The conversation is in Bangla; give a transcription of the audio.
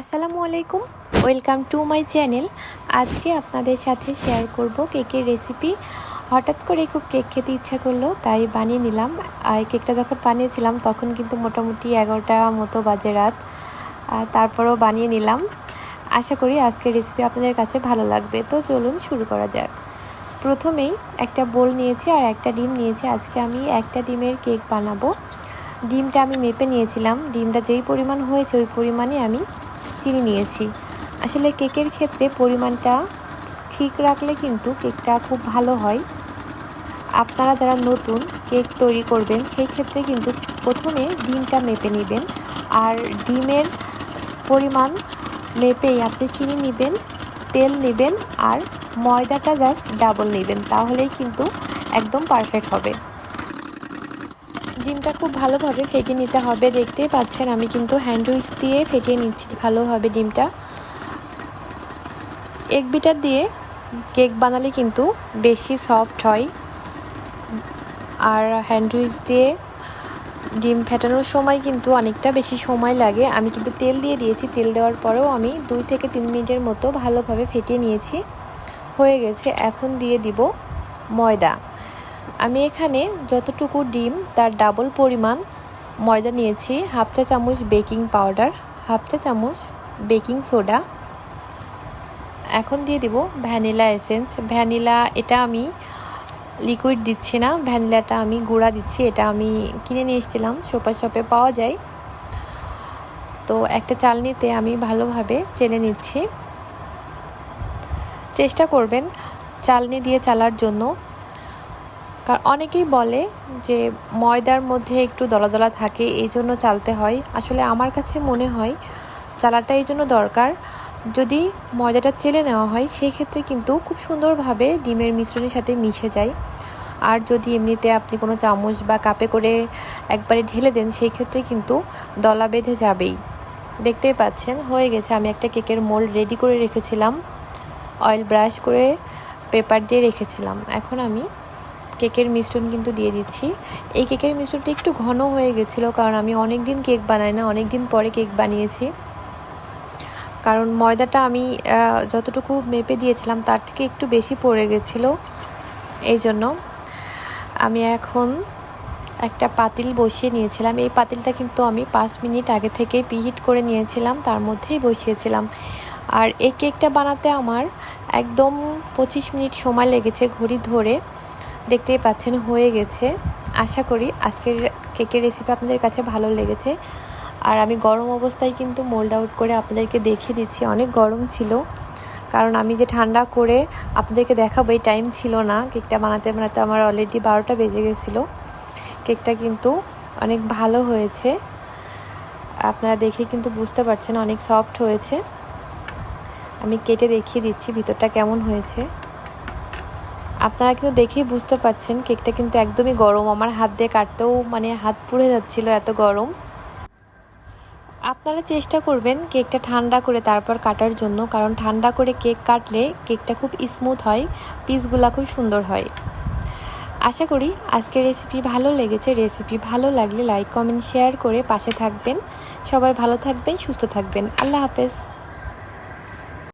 আসসালামু আলাইকুম। ওয়েলকাম টু মাই চ্যানেল আজকে আপনাদের সাথে শেয়ার করব কেকের রেসিপি হঠাৎ করে খুব কেক খেতে ইচ্ছা করল, তাই বানিয়ে নিলাম। আর কেকটা যখন বানিয়েছিলাম, তখন কিন্তু মোটামুটি এগারোটা মতো বাজে রাত। তারপরেও বানিয়ে নিলাম। আশা করি আজকের রেসিপি আপনাদের কাছে ভালো লাগবে। তো চলুন শুরু করা যাক। প্রথমেই একটা বোল নিয়েছি আর একটা ডিম নিয়েছি। আজকে আমি একটা ডিমের কেক বানাবো। ডিমটা আমি মেপে নিয়েছিলাম। ডিমটা যেই পরিমাণ হয়েছে, ওই পরিমাণে আমি চিনি নিয়েছি। আসলে কেকের ক্ষেত্রে পরিমাণটা ঠিক রাখলে কিন্তু কেকটা খুব ভালো হয়। আপনারা যারা নতুন কেক তৈরি করবেন, সেই ক্ষেত্রে কিন্তু প্রথমে ডিমটা মেপে নেবেন। আর ডিমের পরিমাণ মেপেই আপনি চিনি নেবেন, তেল নেবেন আর ময়দাটা জাস্ট ডাবল নেবেন, তাহলেই কিন্তু একদম পারফেক্ট হবে। ডিমটা খুব ভালোভাবে ফেটিয়ে নিতে হবে। দেখতেই পাচ্ছেন, আমি কিন্তু হ্যান্ড উইক্স দিয়ে ফেটিয়ে নিচ্ছি ভালোভাবে ডিমটা। এক বিটার দিয়ে কেক বানালে কিন্তু বেশি সফট হয়। আর হ্যান্ড উইক্স দিয়ে ডিম ফেটানোর সময় কিন্তু অনেকটা বেশি সময় লাগে। আমি কিন্তু তেল দিয়ে দিয়েছি, তেল দেওয়ার পরেও আমি দুই থেকে তিন মিনিটের মতো ভালোভাবে ফেটিয়ে নিয়েছি। হয়ে গেছে, এখন দিয়ে দিব ময়দা। আমি এখানে যতটুকু ডিম, তার ডাবল পরিমাণ ময়দা নিয়েছি, হাফ চা চামচ বেকিং পাউডার হাফ চা চামচ বেকিং সোডা এখন দিয়ে দিব ভ্যানিলা এসেন্স ভ্যানিলা এটা আমি লিকুইড দিচ্ছি না ভ্যানিলাটা আমি গুঁড়া দিচ্ছি, এটা আমি কিনে নিয়ে এসেছিলাম সোপা শপে পাওয়া যায়। তো একটা চালনিতে আমি ভালোভাবে চেলে নিচ্ছি। চেষ্টা করবেন চালনি দিয়ে চালার জন্য। কারণ অনেকেই বলে যে ময়দার মধ্যে একটু দলা দলা থাকে, এই জন্য চালতে হয়। আসলে আমার কাছে মনে হয় চালাটা এই জন্য দরকার, যদি ময়দাটা চেলে নেওয়া হয় সেই ক্ষেত্রে কিন্তু খুব সুন্দরভাবে ডিমের মিশ্রণের সাথে মিশে যায়। আর যদি এমনিতে আপনি কোনো চামচ বা কাপে করে একবারে ঢেলে দেন সেই ক্ষেত্রে কিন্তু দলা বেঁধে যাবেই। দেখতেই পাচ্ছেন, হয়ে গেছে। আমি একটা কেকের মোল্ড রেডি করে রেখেছিলাম, অয়েল ব্রাশ করে পেপার দিয়ে রেখেছিলাম। এখন আমি কেকের মিশ্রণ কিন্তু দিয়ে দিচ্ছি। এই কেকের মিশ্রণটা একটু ঘন হয়ে গেছিল কারণ আমি অনেক দিন কেক বানাই না অনেক দিন পরে কেক বানিয়েছি। কারণ ময়দাটা আমি যতটুকু মেপে দিয়েছিলাম তার থেকে একটু বেশি পড়ে গেছিল। এই জন্য আমি এখন একটা পাতিল বসিয়ে নিয়েছিলাম। এই পাতিলটা কিন্তু আমি পাঁচ মিনিট আগে থেকেই পিহিট করে নিয়েছিলাম, তার মধ্যেই বসিয়েছিলাম। আর এই কেকটা বানাতে আমার একদম পঁচিশ মিনিট সময় লেগেছে ঘড়ি ধরে। দেখতেই পাচ্ছেন, হয়ে গেছে। আশা করি আজকের কেকের রেসিপি আপনাদের কাছে ভালো লেগেছে। আর আমি গরম অবস্থায় কিন্তু মোল্ড আউট করে আপনাদেরকে দেখিয়ে দিচ্ছি, অনেক গরম ছিল। কারণ আমি যে ঠান্ডা করে আপনাদেরকে দেখাবো, এই টাইম ছিল না। কেকটা বানাতে বানাতে আমার অলরেডি বারোটা বেজে গেছিল। কেকটা কিন্তু অনেক ভালো হয়েছে। আপনারা দেখে কিন্তু বুঝতে পারছেন অনেক সফট হয়েছে। আমি কেটে দেখিয়ে দিচ্ছি ভিতরটা কেমন হয়েছে। আপনারা কিন্তু দেখেই বুঝতে পারছেন কেকটা কিন্তু একদমই গরম। আমার হাত দিয়ে কাটতেও মানে হাত পুড়ে যাচ্ছিল এত গরম। আপনারা চেষ্টা করবেন কেকটা ঠান্ডা করে তারপর কাটার জন্য, কারণ ঠান্ডা করে কেক কাটলে কেকটা খুব স্মুথ হয়, পিসগুলা খুব সুন্দর হয়। আশা করি আজকের রেসিপি ভালো লেগেছে। রেসিপি ভালো লাগলে লাইক কমেন্ট শেয়ার করে পাশে থাকবেন। সবাই ভালো থাকবেন, সুস্থ থাকবেন। আল্লাহ হাফেজ।